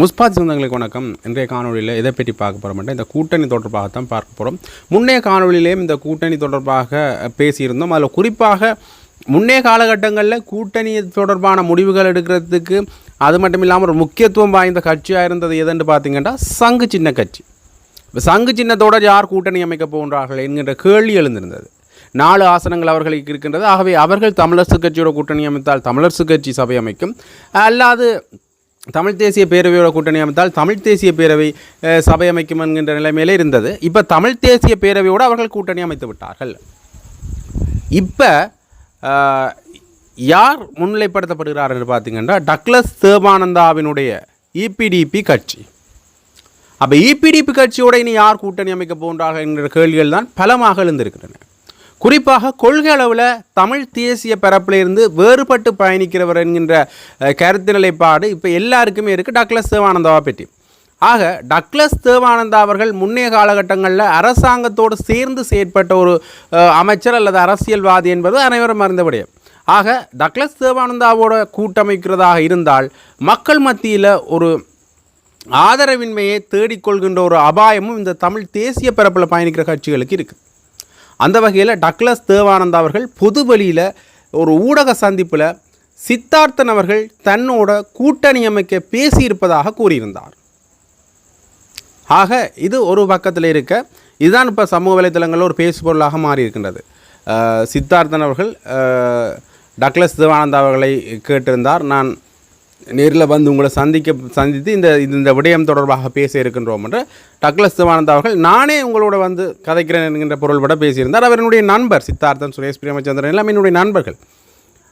முஸ்பாத் சொந்தங்களுக்கு வணக்கம். இன்றைய காணொலியில் எதை பற்றி பார்க்க போகிறோம் இந்த கூட்டணி தொடர்பாகத்தான் பார்க்க போகிறோம் முன்னைய காணொலியிலேயும் இந்த கூட்டணி தொடர்பாக பேசியிருந்தோம். அதில் குறிப்பாக முன்னைய காலகட்டங்களில் கூட்டணி தொடர்பான முடிவுகள் எடுக்கிறதுக்கு அது மட்டும் இல்லாமல் ஒரு முக்கியத்துவம் வாய்ந்த கட்சியாக இருந்தது எதுன்னு பார்த்தீங்கன்னா சங்கு சின்ன கட்சி. இப்போ சங்கு சின்னத்தோட யார் கூட்டணி அமைக்க போகின்றார்கள் என்கின்ற கேள்வி எழுந்திருந்தது. நாலு ஆசனங்கள் அவர்களுக்கு இருக்கின்றது. ஆகவே அவர்கள் தமிழரசு கட்சியோட கூட்டணி அமைத்தால் தமிழரசு கட்சி சபை அமைக்கும். அல்லாது தமிழ் தேசிய பேரவையோட கூட்டணி அமைத்தால் தமிழ் தேசிய பேரவை சபை அமைக்கும் என்கின்ற நிலைமையிலே இருந்தது. இப்போ தமிழ் தேசிய பேரவையோடு அவர்கள் கூட்டணி அமைத்து விட்டார்கள். இப்போ யார் முன்னிலைப்படுத்தப்படுகிறார் என்று பார்த்தீங்கன்னா டக்ளஸ் தேவானந்தாவினுடைய இபிடிபி கட்சி. அப்போ இபிடிபி கட்சியோட இனி யார் கூட்டணி அமைக்க போன்றார்கள் என்கிற கேள்விகள் தான் பலமாக எழுந்திருக்கின்றன. குறிப்பாக கொள்கை அளவில் தமிழ் தேசிய பரப்பிலிருந்து வேறுபட்டு பயணிக்கிறவர் என்கின்ற கருத்து நிலைப்பாடு இப்போ எல்லாருக்குமே இருக்குது டக்ளஸ் தேவானந்தாவை பற்றி. ஆக டக்ளஸ் தேவானந்தா அவர்கள் முன்னைய காலகட்டங்களில் அரசாங்கத்தோடு சேர்ந்து செயற்பட்ட ஒரு அமைச்சர் அல்லது அரசியல்வாதி என்பது அனைவரும் அறிந்த ஆக டக்ளஸ் தேவானந்தாவோட கூட்டமைக்கிறதாக இருந்தால் மக்கள் மத்தியில் ஒரு ஆதரவின்மையை தேடிக்கொள்கின்ற ஒரு அபாயமும் இந்த தமிழ் தேசிய பரப்பில் பயணிக்கிற கட்சிகளுக்கு இருக்குது அந்த வகையில் டக்ளஸ் தேவானந்தா அவர்கள் பொதுவெளியில் ஒரு ஊடக சந்திப்பில் சித்தார்த்தன் அவர்கள் தன்னோட கூட்டணி அமைக்க பேசியிருப்பதாக கூறியிருந்தார். ஆக இது ஒரு பக்கத்தில் இருக்க இதுதான் இப்போ சமூக வலைத்தளங்களில் ஒரு பேசுபொருளாக பொருளாக மாறியிருக்கின்றது சித்தார்த்தன் அவர்கள் டக்ளஸ் தேவானந்தா அவர்களை கேட்டிருந்தார். நான் நேரில் வந்து உங்களை சந்திக்க சந்தித்து இந்த இது- இந்த விடயம் தொடர்பாக பேச இருக்கின்றோம் என்று டக்ளஸ் தேவானந்தா அவர்கள் நானே உங்களோட வந்து கதைக்கிறேன் என்கின்ற பொருள்பட பேசியிருந்தார். அவர் என்னுடைய நண்பர் சித்தார்த்தன் சுரேஷ் பிரேமச்சந்திரன் எல்லாம் என்னுடைய நண்பர்கள்.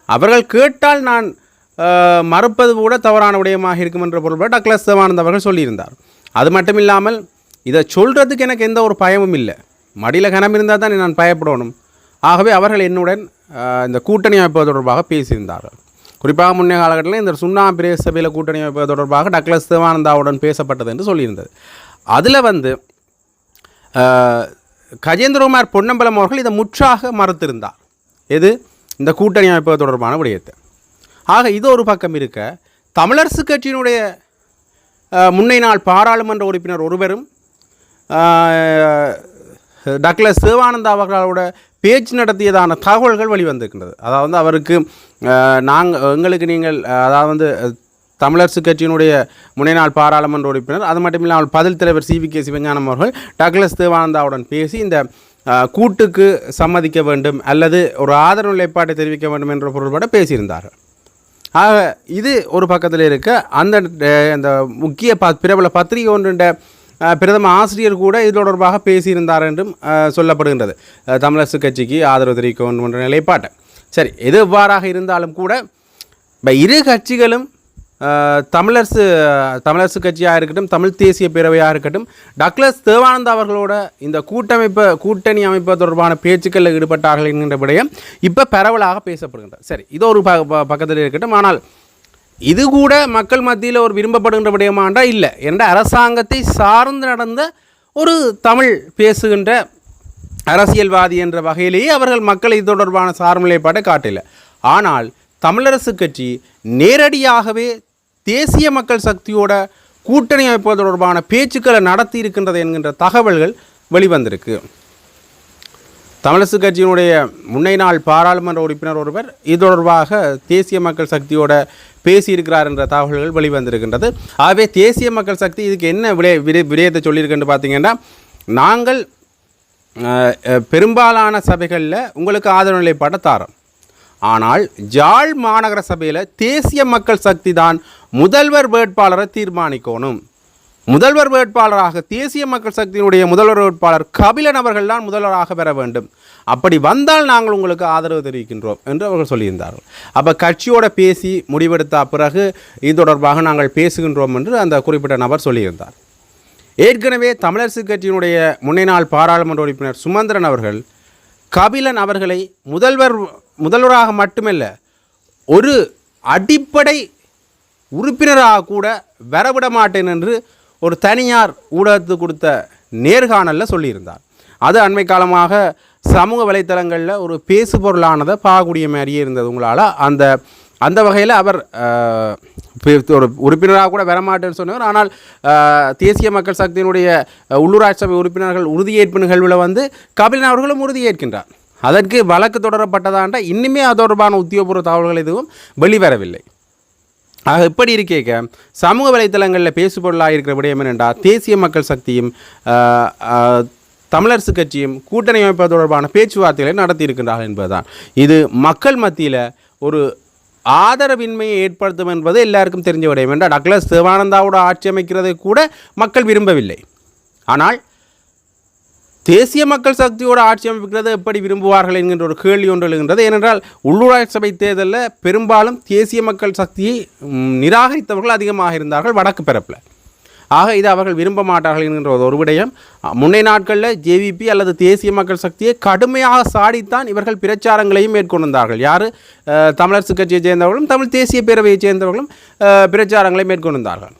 அவர்கள் கேட்டால் நான் மறுப்பது கூட தவறான விடயமாக இருக்கும் என்ற பொருள்பட டக்ளஸ் தேவானந்த் அவர்கள் சொல்லியிருந்தார். அது மட்டும் இல்லாமல் இதை சொல்கிறதுக்கு எனக்கு எந்த ஒரு பயமும் இல்லை. மடியில் கனம் இருந்தால் தான் நான் பயப்படணும். ஆகவே அவர்கள் என்னுடன் இந்த கூட்டணி அமைப்பது தொடர்பாக பேசியிருந்தார்கள். குறிப்பாக முன்னைய காலகட்டத்தில் இந்த சுண்ணா பிரதேச சபையில் கூட்டணி அமைப்பது தொடர்பாக டக்ளஸ் தேவானந்தாவுடன் பேசப்பட்டது என்று சொல்லியிருந்தது. அதில் வந்து கஜேந்திரகுமார் பொன்னம்பலம் அவர்கள் இதை முற்றாக மறுத்திருந்தார். எது? இந்த கூட்டணி அமைப்பது தொடர்பான விடயத்தை. ஆக இது ஒரு பக்கம் இருக்க தமிழரசு கட்சியினுடைய முன்னை நாள் பாராளுமன்ற உறுப்பினர் ஒருவரும் டக்ளஸ் சிவானந்தா அவர்களோட பேச்சு நடத்தியதான தகவல்கள் வெளிவந்திருக்கின்றது. அதாவது அவருக்கு நாங்கள் எங்களுக்கு நீங்கள் அதாவது வந்து தமிழரசு கட்சியினுடைய முனைநாள் பாராளுமன்ற உறுப்பினர் அது மட்டும் இல்லாமல் பதில் தலைவர் சி. V K. சிவஞானம் அவர்கள் டக்ளஸ் தேவானந்தாவுடன் பேசி இந்த கூட்டுக்கு சம்மதிக்க வேண்டும் அல்லது ஒரு ஆதரவு நிலைப்பாட்டை தெரிவிக்க வேண்டும் என்ற பொருள்பட பேசியிருந்தார்கள். ஆக இது ஒரு பக்கத்தில் இருக்க அந்த அந்த முக்கிய ப பிரபல பத்திரிகை ஒன்றுண்ட பிரதம ஆசிரியர் கூட இது தொடர்பாக பேசியிருந்தார் என்றும் சொல்லப்படுகின்றது. தமிழரசு கட்சிக்கு ஆதரவு தெரிவிக்கும் என்ற நிலைப்பாட்டை. சரி எது எவ்வாறாக இருந்தாலும் கூட இப்போ இரு கட்சிகளும் தமிழரசு தமிழரசு கட்சியாக இருக்கட்டும் தமிழ் தேசிய பேரவையாக இருக்கட்டும் டக்ளஸ் தேவானந்தா அவர்களோட இந்த கூட்டமைப்பு கூட்டணி அமைப்பு தொடர்பான பேச்சுக்களில் ஈடுபட்டார்கள் என்கின்ற விடயம் இப்போ பரவலாக பேசப்படுகின்றது. சரி இது ஒரு ப ப- பக்கத்தில் இருக்கட்டும். ஆனால் இது கூட மக்கள் மத்தியில் ஒரு விரும்பப்படுகின்ற விடயமாண்டா இல்லை. என்ற அரசாங்கத்தை சார்ந்து நடந்த ஒரு தமிழ் பேசுகின்ற அரசியல்வாதி என்ற வகையிலேயே அவர்கள் மக்களை இது தொடர்பான சார்நிலைப்பாட்டை காட்டல. ஆனால் தமிழரசு கட்சி நேரடியாகவே தேசிய மக்கள் சக்தியோட கூட்டணி அமைப்பது தொடர்பான பேச்சுக்களை நடத்தி இருக்கின்றது என்கின்ற தகவல்கள் வெளிவந்திருக்கு. தமிழரசு கட்சியினுடைய முன்னை நாள் பாராளுமன்ற உறுப்பினர் ஒருவர் இது தொடர்பாக தேசிய மக்கள் சக்தியோட பேசியிருக்கிறார் என்ற தகவல்கள் வெளிவந்திருக்கின்றது. ஆகவே தேசிய மக்கள் சக்தி இதுக்கு என்ன விடய விடய- விடயத்தை சொல்லியிருக்குன்னு பார்த்தீங்கன்னா நாங்கள் பெரும்பாலான சபைகளில் உங்களுக்கு ஆதரவு நிலைப்பாட்டை தாரோம். ஆனால் ஜாழ் மாநகர சபையில் தேசிய மக்கள் சக்தி தான் முதல்வர் வேட்பாளரை தீர்மானிக்கணும். முதல்வர் வேட்பாளராக தேசிய மக்கள் சக்தியினுடைய முதல்வர் வேட்பாளர் கபிலன் அவர்கள் தான் முதல்வராக பெற வேண்டும். அப்படி வந்தால் நாங்கள் உங்களுக்கு ஆதரவு தெரிவிக்கின்றோம் என்று அவர்கள் சொல்லியிருந்தார்கள். அப்போ கட்சியோட பேசி முடிவெடுத்த பிறகு இது தொடர்பாக நாங்கள் பேசுகின்றோம் என்று அந்த குறிப்பிட்ட நபர் சொல்லியிருந்தார். ஏற்கனவே தமிழரசு கட்சியினுடைய முன்னே நாள் பாராளுமன்ற உறுப்பினர் சுமந்திரன் அவர்கள் கபிலன் அவர்களை முதல்வர் முதல்வராக மட்டுமல்ல ஒரு அடிப்படை உறுப்பினராக கூட வரவிட மாட்டேன் என்று ஒரு தனியார் ஊடகத்துக்கு கொடுத்த நேர்காணலில் சொல்லியிருந்தார். அது அண்மை காலமாக சமூக வலைத்தளங்களில் ஒரு பேசு பொருளானதை பார்க்கக்கூடிய மாதிரியே இருந்தது உங்களால். அந்த அந்த வகையில் அவர் ஒரு உறுப்பினராக கூட வரமாட்டேன்னு சொன்னவர் ஆனால் தேசிய மக்கள் சக்தியினுடைய உள்ளூராட்சி சபை உறுப்பினர்கள் உறுதியேற்பு நிகழ்வில் வந்து கபிலன் அவர்களும் உறுதியேற்கின்றார். அதற்கு வழக்கு தொடரப்பட்டதாண்ட இன்னுமே அது தொடர்பான உத்தியோகபூர்வ தகவல்கள் எதுவும் வெளிவரவில்லை. ஆக இப்படி இருக்கேக்க சமூக வலைத்தளங்களில் பேசுபொருளாக இருக்கிற விடயம் என்னென்றா தேசிய மக்கள் சக்தியும் தமிழரசு கட்சியும் கூட்டணி அமைப்பது தொடர்பான பேச்சுவார்த்தைகளை நடத்தியிருக்கின்றார்கள் என்பதுதான். இது மக்கள் மத்தியில் ஒரு ஆதரவின்மையை ஏற்படுத்தும் என்பது எல்லாருக்கும் தெரிஞ்ச விடயம். என்றால் டக்ளஸ் தேவானந்தாவோட ஆட்சி அமைக்கிறதை கூட மக்கள் விரும்பவில்லை. ஆனால் தேசிய மக்கள் சக்தியோட ஆட்சி அமைக்கிறது எப்படி விரும்புவார்கள் என்கின்ற ஒரு கேள்வி ஒன்று எழுகின்றது. ஏனென்றால் உள்ளூராட்சி சபை தேர்தலில் பெரும்பாலும் தேசிய மக்கள் சக்தியை நிராகரித்தவர்கள் அதிகமாக இருந்தார்கள் வடக்கு பிறப்பில் ஆக இது அவர்கள் விரும்ப மாட்டார்கள் என்கின்ற ஒரு ஒரு விடயம். முன்னை நாட்களில் ஜேவிபி அல்லது தேசிய மக்கள் சக்தியை கடுமையாக சாடித்தான் இவர்கள் பிரச்சாரங்களையும் மேற்கொண்டிருந்தார்கள் யார்? தமிழரசு கட்சியைச் சேர்ந்தவர்களும் தமிழ் தேசிய பேரவையைச் சேர்ந்தவர்களும் பிரச்சாரங்களை மேற்கொண்டிருந்தார்கள்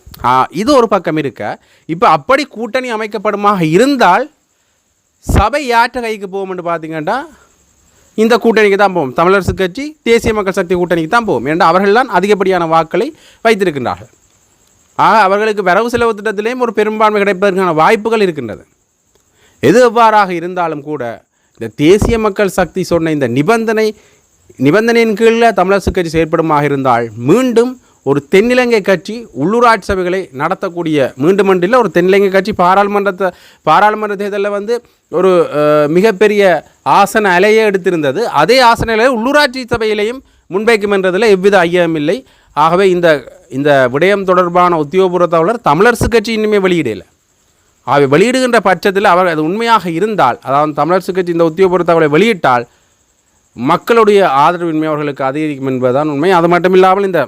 இது ஒரு பக்கம் இருக்க. இப்போ அப்படி கூட்டணி அமைக்கப்படுமாக இருந்தால் சபை யார்கிட்ட கைக்கு போகும்னு பார்த்தீங்கன்னா இந்த கூட்டணிக்கு தான் போகும் தமிழரசு கட்சி தேசிய மக்கள் சக்தி கூட்டணிக்கு தான் போகும் ஏன்னா அவர்கள் தான் அதிகப்படியான வாக்களை வைத்திருக்கின்றார்கள். ஆக அவர்களுக்கு வரவு செலவு திட்டத்திலேயும் ஒரு பெரும்பான்மை கிடைப்பதற்கான வாய்ப்புகள் இருக்கின்றது. எது எவ்வாறாக இருந்தாலும் கூட இந்த தேசிய மக்கள் சக்தி சொன்ன இந்த நிபந்தனை நிபந்தனையின் கீழே தமிழரசு கட்சி செயற்படுமாக இருந்தால் மீண்டும் ஒரு தென்னிலங்கை கட்சி உள்ளூராட்சி சபைகளை நடத்தக்கூடிய மீண்டும் மண்டில் ஒரு தென்னிலங்கை கட்சி பாராளுமன்றத்தை பாராளுமன்ற தேர்தலில் வந்து ஒரு மிகப்பெரிய ஆசன அலையை எடுத்திருந்தது. அதே ஆசன அலையை உள்ளூராட்சி சபையிலையும் முன்வைக்கும் என்றதில் எவ்வித ஐயமில்லை ஆகவே இந்த இந்த விடயம் தொடர்பான உத்தியோகபூர்வ தகவலர் தமிழரசு கட்சி இன்னுமே வெளியிடலை. அவை வெளியிடுகின்ற பட்சத்தில் அவர் அது உண்மையாக இருந்தால் அதாவது தமிழரசு கட்சி இந்த உத்தியோகபூர்வ தகவலை வெளியிட்டால் மக்களுடைய ஆதரவின்மை அவர்களுக்கு அதிகரிக்கும் என்பதுதான் உண்மை. அது மட்டும் இல்லாமல் இந்த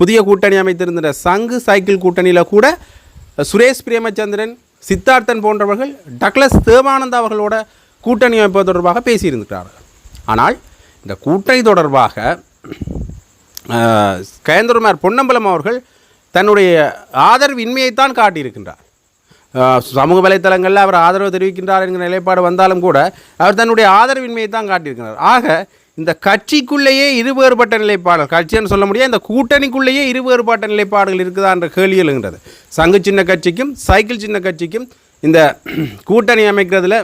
புதிய கூட்டணி அமைத்திருந்த சங்கு சைக்கிள் கூட்டணியில் கூட சுரேஷ் பிரேமச்சந்திரன் சித்தார்த்தன் போன்றவர்கள் டக்ளஸ் தேவானந்தா அவர்களோட கூட்டணி அமைப்பது தொடர்பாக பேசியிருக்கிறார்கள் ஆனால் இந்த கூட்டணி தொடர்பாக கயந்தருமார் பொன்னம்பலம் அவர்கள் தன்னுடைய ஆதரவு இன்மையைத்தான் காட்டியிருக்கின்றார் சமூக வலைத்தளங்களில் அவர் ஆதரவு தெரிவிக்கின்றார் என்கிற நிலைப்பாடு வந்தாலும் கூட அவர் தன்னுடைய ஆதரவின்மையை தான் காட்டியிருக்கிறார். ஆக இந்த கட்சிக்குள்ளேயே இரு வேறுபட்ட நிலைப்பாடுகள். கட்சின்னு சொல்ல முடியாது இந்த கூட்டணிக்குள்ளேயே இரு வேறுபட்ட நிலைப்பாடுகள் இருக்குதா என்ற கேள்வி எழுகின்றது. சங்கு சின்ன கட்சிக்கும் சைக்கிள் சின்ன கட்சிக்கும் இந்த கூட்டணி அமைக்கிறதுல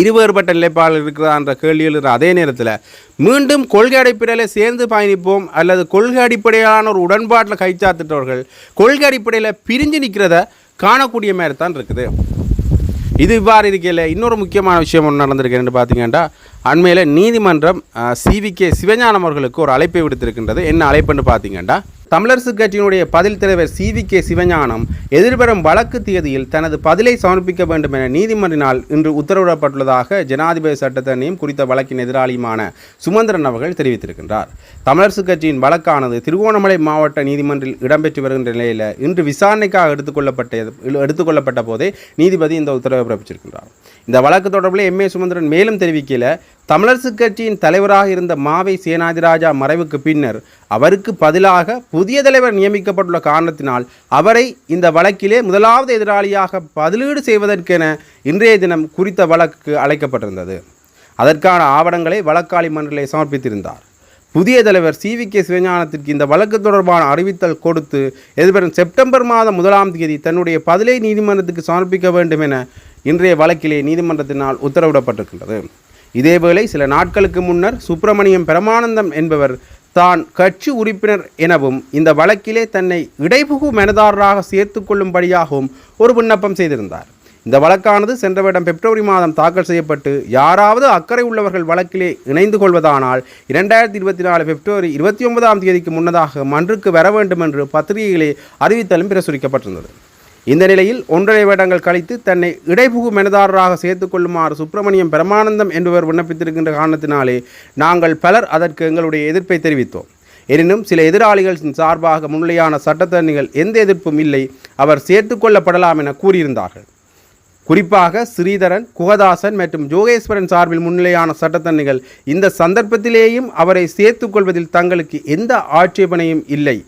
இருவேறுபட்ட நிலைப்பாடுகள் இருக்கிறதா என்ற கேள்வி எழுகிற அதே நேரத்தில் மீண்டும் கொள்கை அடிப்படையில் சேர்ந்து பயணிப்போம் அல்லது கொள்கை அடிப்படையிலான ஒரு உடன்பாட்டில் கைச்சாத்திட்டவர்கள் கொள்கை அடிப்படையில் பிரிஞ்சு நிற்கிறத காணக்கூடிய மாதிரி தான் இருக்குது. இது இவ்வாறு இருக்கையில் இன்னொரு முக்கியமான விஷயம் ஒன்று நடந்திருக்குன்னு பார்த்தீங்கன்னா அண்மையில் நீதிமன்றம் சிவிகே சிவஞானம் அவர்களுக்கு ஒரு அழைப்பை விடுத்திருக்கின்றது. என்ன அழைப்புன்னு பார்த்தீங்கன்னா தமிழரசு கட்சியினுடைய பதில் தலைவர் சிவிகே சிவஞானம் எதிர்வரும் வழக்கு தேதியில் தனது பதிலை சமர்ப்பிக்க வேண்டும் என நீதிமன்றினால் இன்று உத்தரவிடப்பட்டுள்ளதாக ஜனாதிபதி சட்டத்தரணியும் குறித்த வழக்கின் எதிராளியுமான சுமந்திரன் அவர்கள் தெரிவித்திருக்கின்றார். தமிழரசு கட்சியின் வழக்கானது திருகோணமலை மாவட்ட நீதிமன்றில் இடம்பெற்று வருகின்ற நிலையில் இன்று விசாரணைக்காக எடுத்துக்கொள்ளப்பட்ட எடுத்துக்கொள்ளப்பட்ட போதே நீதிபதி இந்த உத்தரவை பிறப்பிச்சிருக்கின்றார். இந்த வழக்கு தொடர்பில் எம் ஏ சுமந்திரன் மேலும் தெரிவிக்கையில் தமிழரசு கட்சியின் தலைவராக இருந்த மாவை சேனாதிராஜா மறைவுக்கு பின்னர் அவருக்கு பதிலாக புதிய தலைவர் நியமிக்கப்பட்டுள்ள காரணத்தினால் அவரை இந்த வழக்கிலே முதலாவது எதிராளியாக பதிலீடு செய்வதற்கென இன்றைய தினம் குறித்த வழக்கு அழைக்கப்பட்டிருந்தது. அதற்கான ஆவணங்களை வழக்காளி மன்றலை சமர்ப்பித்திருந்தார். புதிய தலைவர் சி. வி. கே. சிவஞானத்திற்கு இந்த வழக்கு தொடர்பான அறிவித்தல் கொடுத்து எதிர்வரும் செப்டம்பர் மாதம் முதலாம் தேதி தன்னுடைய பதிலை நீதிமன்றத்துக்கு சமர்ப்பிக்க வேண்டும் என இன்றைய வழக்கிலே நீதிமன்றத்தினால் உத்தரவிடப்பட்டிருக்கின்றது. இதேவேளை சில நாட்களுக்கு முன்னர் சுப்பிரமணியம் பிரமானந்தம் என்பவர் தான் கட்சி உறுப்பினர் எனவும் இந்த வழக்கிலே தன்னை இடைபுகு மனதாரராக சேர்த்து கொள்ளும்படியாகவும் ஒரு விண்ணப்பம் செய்திருந்தார். இந்த வழக்கானது சென்ற வருடம் பிப்ரவரி மாதம் தாக்கல் செய்யப்பட்டு யாராவது அக்கறை உள்ளவர்கள் வழக்கிலே இணைந்து கொள்வதானால் இரண்டாயிரத்தி இருபத்தி நாலு பிப்ரவரி இருபத்தி ஒன்பதாம் தேதிக்கு முன்னதாக மன்றுக்கு வர வேண்டும் என்று பத்திரிகைகளே அறிவித்தலும் பிரசுரிக்கப்பட்டிருந்தது. இந்த நிலையில் ஒன்றரை வருடங்கள் கழித்து தன்னை இடைபுகு மனதாரராக சேர்த்து கொள்ளுமாறு சுப்பிரமணியம் பிரமானந்தம் என்பவர் விண்ணப்பித்திருக்கின்ற காரணத்தினாலே நாங்கள் பலர் அதற்கு எங்களுடைய எதிர்ப்பை தெரிவித்தோம். எனினும் சில எதிராளிகள் சார்பாக முன்னிலையான சட்டத்தரணிகள் எந்த எதிர்ப்பும் இல்லை அவர் சேர்த்துக்கொள்ளப்படலாம் என கூறியிருந்தார்கள். குறிப்பாக ஸ்ரீதரன் குகதாசன் மற்றும் ஜோகேஸ்வரன் சார்பில் முன்னிலையான சட்டத்தரணிகள் இந்த சந்தர்ப்பத்திலேயும் அவரை சேர்த்துக்கொள்வதில் தங்களுக்கு எந்த ஆட்சேபனையும் இல்லை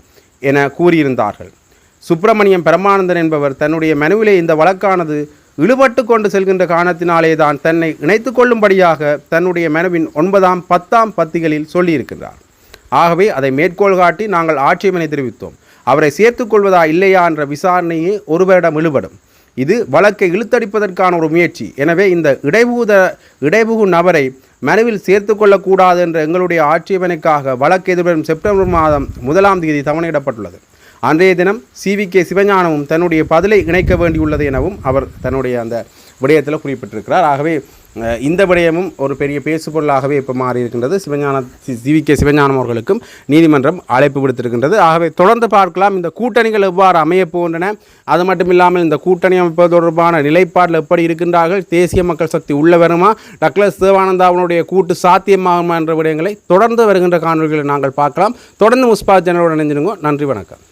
என கூறியிருந்தார்கள். சுப்பிரமணியம் பிரமானந்தன் என்பவர் தன்னுடைய மனுவிலே இந்த வழக்கானது இழுபட்டு கொண்டு செல்கின்ற காரணத்தினாலே தான் தன்னை இணைத்து கொள்ளும்படியாக தன்னுடைய மனுவின் ஒன்பதாம் பத்தாம் பத்திகளில் சொல்லியிருக்கிறார் ஆகவே அதை மேற்கோள் காட்டி நாங்கள் ஆட்சேபனை தெரிவித்தோம். அவரை சேர்த்துக்கொள்வதா இல்லையா என்ற விசாரணையே ஒருவரிடம் இழுபடும். இது வழக்கை இழுத்தடிப்பதற்கான ஒரு முயற்சி. எனவே இந்த இடைபூத இடைபுகு நபரை மனுவில் சேர்த்து கொள்ளக்கூடாது என்ற எங்களுடைய ஆட்சேபனைக்காக வழக்கு எதிர்வரும் செப்டம்பர் மாதம் முதலாம் தேதி தவணையிடப்பட்டுள்ளது. அன்றைய தினம் சிவி கே சிவஞானமும் தன்னுடைய பதிலை இணைக்க வேண்டியுள்ளது எனவும் அவர் தன்னுடைய அந்த விடயத்தில் குறிப்பிட்டிருக்கிறார். ஆகவே இந்த விடயமும் ஒரு பெரிய பேசுபொருளாகவே இப்போ மாறி இருக்கின்றது சிவஞான சிவி கே சிவஞானம் அவர்களுக்கும் நீதிமன்றம் அழைப்பு விடுத்திருக்கின்றது. ஆகவே தொடர்ந்து பார்க்கலாம். இந்த கூட்டணிகள் எவ்வாறு அமையப் போகின்றன அது மட்டும் இல்லாமல் இந்த கூட்டணி அமைப்பது தொடர்பான நிலைப்பாட்டில் எப்படி இருக்கின்றார்கள்? தேசிய மக்கள் சக்தி உள்ள வருமா? டக்ளஸ் தேவானந்தாவினுடைய கூட்டு சாத்தியமாகுமா என்ற விடயங்களை தொடர்ந்து வருகின்ற காணொலிகளை நாங்கள் பார்க்கலாம். தொடர்ந்து முஸ்பா ஜெனரோடு இணைஞ்சிருங்க நன்றி வணக்கம்.